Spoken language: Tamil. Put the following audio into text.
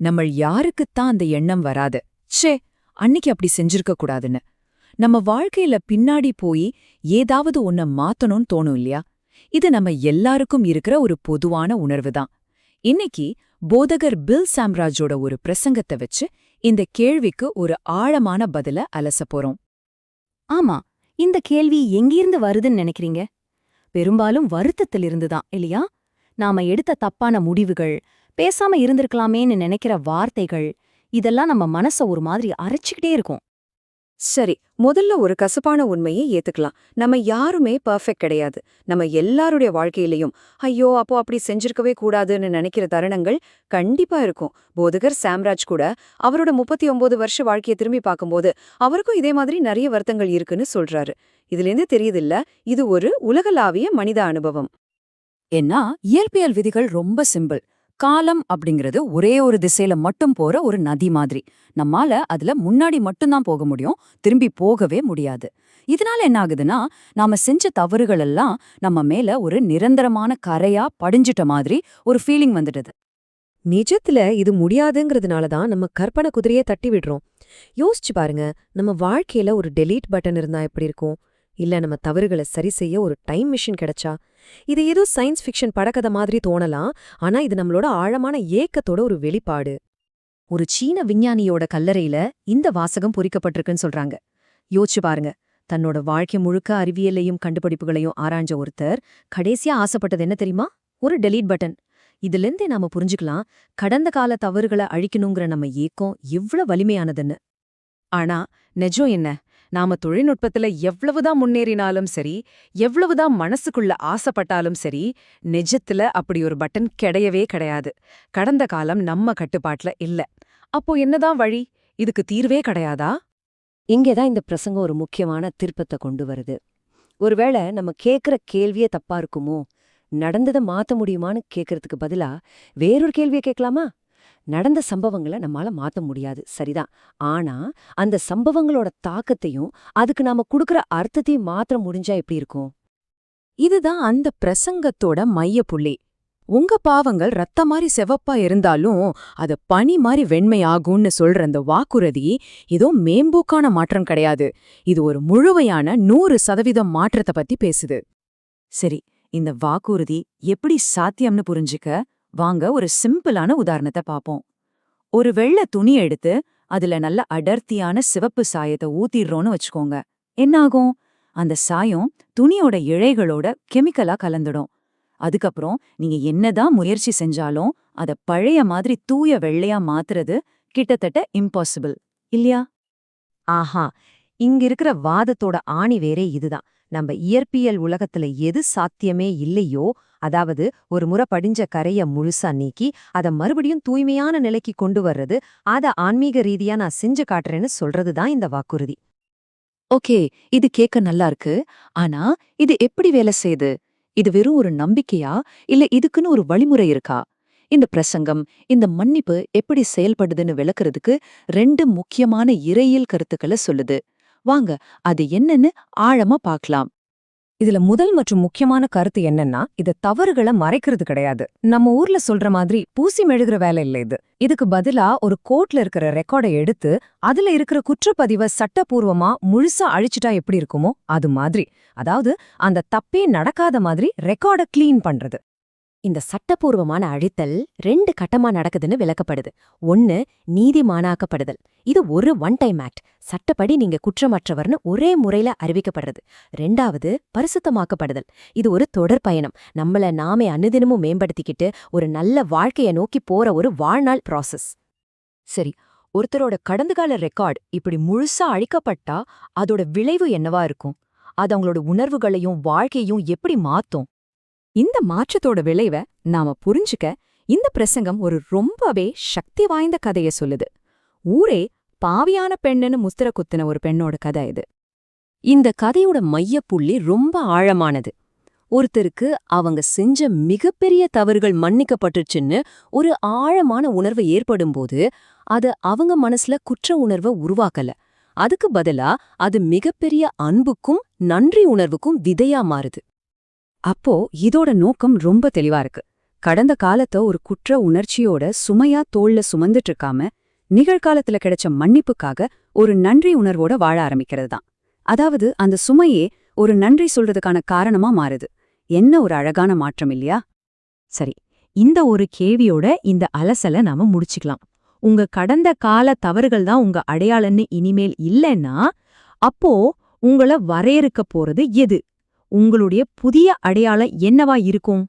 நம்ம யாருக்குத்தான் அந்த எண்ணம் வராது. ச்சே அன்னிக்கு அப்படி செஞ்சிருக்க கூடாதுன்னு. நம்ம வாழ்க்கையில பின்னாடி போய் ஏதாவது ஒன்ன மாத்தணும்னு தோணும் இல்லையா? இது நம்ம எல்லாருக்கும் இருக்கிற ஒரு பொதுவான உணர்வு தான் இன்னைக்கு போதகர் பில் சாம்ராஜோட ஒரு பிரசங்கத்தை வச்சு இந்த கேள்விக்கு ஒரு ஆழமான பதில அலச போறோம். ஆமா இந்த கேள்வி எங்கிருந்து வருதுன்னு நினைக்கிறீங்க? பெரும்பாலும் வருத்தத்திலிருந்து தான் இல்லையா? நாம எடுத்த தப்பான முடிவுகள் பேசாம இருந்திருக்கலாமேன்னு நினைக்கிற வார்த்தைகள் இதெல்லாம் நம்ம மனச ஒரு மாதிரி அரைச்சுக்கிட்டே இருக்கும். சரி முதல்ல ஒரு கசப்பான உண்மையை ஏத்துக்கலாம். நம்ம யாருமே பர்ஃபெக்ட் கிடையாது. நம்ம எல்லாருடைய வாழ்க்கையிலையும் ஐயோ அப்போ அப்படி செஞ்சிருக்கவே கூடாதுன்னு நினைக்கிற தருணங்கள் கண்டிப்பா இருக்கும். போதகர் சாம்ராஜ் கூட அவரோட முப்பத்தி ஒன்பது வருஷ வாழ்க்கையை திரும்பி பார்க்கும்போது அவருக்கும் இதே மாதிரி நிறைய வருத்தங்கள் இருக்குன்னு சொல்றாரு. இதுலேருந்து தெரியுதில்ல இது ஒரு உலகளாவிய மனித அனுபவம். ஏன்னா இயற்பியல் விதிகள் ரொம்ப சிம்பிள். காலம் அப்படிங்கிறது ஒரே ஒரு திசையில மட்டும் போற ஒரு நதி மாதிரி. நம்மால அதுல முன்னாடி மட்டும்தான் போக முடியும். திரும்பி போகவே முடியாது. இதனால என்ன ஆகுதுன்னா நாம செஞ்ச தவறுகள் எல்லாம் நம்ம மேல ஒரு நிரந்தரமான கரையா படிஞ்சிட்ட மாதிரி ஒரு ஃபீலிங் வந்துடுது. நிஜத்துல இது முடியாதுங்கிறதுனால தான் நம்ம கற்பனை குதிரையை தட்டி விடுறோம். யோசிச்சு பாருங்க நம்ம வாழ்க்கையில ஒரு டெலீட் பட்டன் இருந்தா எப்படி இருக்கும்? இல்ல நம்ம தவறுகளை சரி செய்ய ஒரு டைம் மிஷின் கிடைச்சா? இது ஏதோ சயின்ஸ் ஃபிக்ஷன் படக்கதை மாதிரி தோணலாம் ஆனா இது நம்மளோட ஆழமான ஏக்கத்தோட ஒரு வெளிப்பாடு. ஒரு சீன விஞ்ஞானியோட கல்லறையில இந்த வாசகம் பொறிக்கப்பட்டிருக்குன்னு சொல்றாங்க. யோசிச்சு பாருங்க. தன்னோட வாழ்க்கை முழுக்க அறிவியலையும் கண்டுபிடிப்புகளையும் ஆராய்ஞ்ச ஒருத்தர் கடைசியா ஆசைப்பட்டது என்ன தெரியுமா? ஒரு டெலீட் பட்டன் இதிலிருந்தே நாம புரிஞ்சுக்கலாம் கடந்த கால தவறுகளை அழிக்கணுங்கிற நம்ம ஏக்கம் எவ்வளவு வலிமையானதுன்னு. ஆனா நெஜம் என்ன? நாம தொழில்நுட்பத்துல எவ்வளவுதான் முன்னேறினாலும் சரி எவ்வளவுதான் மனசுக்குள்ள ஆசைப்பட்டாலும் சரி நிஜத்துல அப்படி ஒரு பட்டன் கிடையவே கிடையாது. கடந்த காலம் நம்ம கட்டுப்பாட்டுல இல்ல. அப்போ என்னதான் வழி? இதுக்கு தீர்வே கிடையாதா? இங்கேதான் இந்த பிரசங்கம் ஒரு முக்கியமான திருப்பத்தை கொண்டு வருது. ஒருவேளை நம்ம கேக்குற கேள்வியே தப்பா இருக்குமோ? நடந்ததை மாத்த முடியுமான்னு கேக்குறதுக்கு பதிலா வேறொரு கேள்வியை கேட்கலாமா? நடந்த சம்பவங்களை நம்மால மாத்த முடியாது. சரிதான். ஆனா அந்த சம்பவங்களோட தாக்கத்தையும் அதுக்கு நாம கொடுக்கற அர்த்தத்தையும் மாற்ற முடிஞ்சா எப்படி இருக்கும்? இதுதான் அந்த பிரசங்கத்தோட மையப்புள்ளி. உங்க பாவங்கள் ரத்த மாதிரி செவப்பா இருந்தாலும் அது பனி மாதிரி வெண்மையாகும்னு சொல்ற அந்த வாக்குறுதி ஏதோ மேம்போக்கான மாற்றம் கிடையாது. இது ஒரு முழுமையான நூறு சதவீதம் மாற்றத்தை பத்தி பேசுது. சரி இந்த வாக்குறுதி எப்படி சாத்தியம்னு புரிஞ்சுக்க? வாங்க ஒரு சிம்பிளான உதாரணத்தை பாப்போம் ஒரு வெள்ளை துணி எடுத்து அதுல நல்ல அடர்த்தியான சிவப்பு சாயத்தை ஊத்திடுறோன்னு வச்சுக்கோங்க. என்னாகும்? அந்த சாயம் துணியோட இழைகளோட கெமிக்கலா கலந்துடும். அதுக்கப்புறம் நீங்க என்னதான் முயற்சி செஞ்சாலும் அத பழைய மாதிரி தூய வெள்ளையா மாத்துறது கிட்டத்தட்ட இம்பாசிபிள் இல்லையா? ஆஹா! இங்க இருக்கிற வாதத்தோட ஆணி வேறே இதுதான். நம்ம இயற்பியல் உலகத்துல எது சாத்தியமே இல்லையோ அதாவது ஒரு முறை படிஞ்ச கரைய முழுசா நீக்கி அத மறுபடியும் தூய்மையான நிலைக்கு கொண்டு வர்றது அத ஆன்மீக ரீதியா நான் செஞ்சு காட்டுறேன்னு சொல்றதுதான் இந்த வாக்குறுதி. ஓகே இது கேட்க நல்லா இருக்கு. ஆனா இது எப்படி வேலை செய்யுது? இது வெறும் ஒரு நம்பிக்கையா? இல்ல இதுக்குன்னு ஒரு வழிமுறை இருக்கா? இந்த பிரசங்கம் இந்த மன்னிப்பு எப்படி செயல்படுதுன்னு விளக்குறதுக்கு ரெண்டு முக்கியமான இறையியல் கருத்துக்களை சொல்லுது. வாங்க அது என்னன்னு ஆழமா பார்க்கலாம். இதுல முதல் மற்றும் முக்கியமான கருத்து என்னன்னா இது தவறுகளை மறைக்கிறது கிடையாது. நம்ம ஊர்ல சொல்ற மாதிரி பூசி மெழுகிற வேலை இல்ல இது. இதுக்கு பதிலா ஒரு கோர்ட்ல இருக்கிற ரெக்கார்டை எடுத்து அதுல இருக்கிற குற்றப்பதிவை சட்டப்பூர்வமா முழுசா அழிச்சிட்டா எப்படி இருக்குமோ அது மாதிரி. அதாவது அந்த தப்பே நடக்காத மாதிரி ரெக்கார்டை கிளீன் பண்றது. இந்த சட்டபூர்வமான அழித்தல் ரெண்டு கட்டமா நடக்குதுன்னு விளக்கப்படுது. ஒன்னு நீதிமானாக்கப்படுதல். இது ஒரு ஒன் டைம் ஆக்ட் சட்டப்படி நீங்க குற்றமற்றவர்னு ஒரே முறையில அறிவிக்கப்படுறது. ரெண்டாவது பரிசுத்தமாக்கப்படுதல். இது ஒரு தொடர் பயணம். நம்மள நாமே அனுதினமும் மேம்படுத்திக்கிட்டு ஒரு நல்ல வாழ்க்கைய நோக்கி போற ஒரு வாழ்நாள் ப்ராசஸ் சரி ஒருத்தரோட கடந்த கால ரெக்கார்ட் இப்படி முழுசா அழிக்கப்பட்டா அதோட விளைவு என்னவா இருக்கும்? அது அவங்களோட உணர்வுகளையும் வாழ்க்கையும் எப்படி மாத்தும்? இந்த மாற்றத்தோட விளைவை நாம புரிஞ்சுக்க இந்த பிரசங்கம் ஒரு ரொம்பவே சக்தி வாய்ந்த கதைய சொல்லுது. ஊரே பாவியான பெண்ணுன்னு முஸ்திர குத்தின ஒரு பெண்ணோட கதை இது. இந்த கதையோட மையப்புள்ளி ரொம்ப ஆழமானது. ஒருத்தருக்கு அவங்க செஞ்ச மிகப்பெரிய தவறுகள் மன்னிக்கப்பட்டுச்சுன்னு ஒரு ஆழமான உணர்வு ஏற்படும்போது அது அவங்க மனசுல குற்ற உணர்வை உருவாக்கல. அதுக்கு பதிலா அது மிகப்பெரிய அன்புக்கும் நன்றி உணர்வுக்கும் விதையா மாறுது. அப்போ இதோட நோக்கம் ரொம்ப தெளிவா இருக்கு. கடந்த காலத்தை ஒரு குற்ற உணர்ச்சியோட சுமையா தோள்ல சுமந்துட்டு இருக்காம நிகழ்காலத்துல கிடைச்ச மன்னிப்புக்காக ஒரு நன்றி உணர்வோட வாழ ஆரம்பிக்கிறது தான் அதாவது அந்த சுமையே ஒரு நன்றி சொல்றதுக்கான காரணமா மாறுது. என்ன ஒரு அழகான மாற்றம் இல்லையா? சரி இந்த ஒரு கேவியோட இந்த அலசலை நாம முடிச்சுக்கலாம். உங்க கடந்த கால தவறுகள் தான் உங்க அடையாளன்னு இனிமேல் இல்லைன்னா அப்போ உங்கள வரையறுக்க போறது எது? உங்களுடைய புதிய அடையாளம் என்னவா இருக்கும்?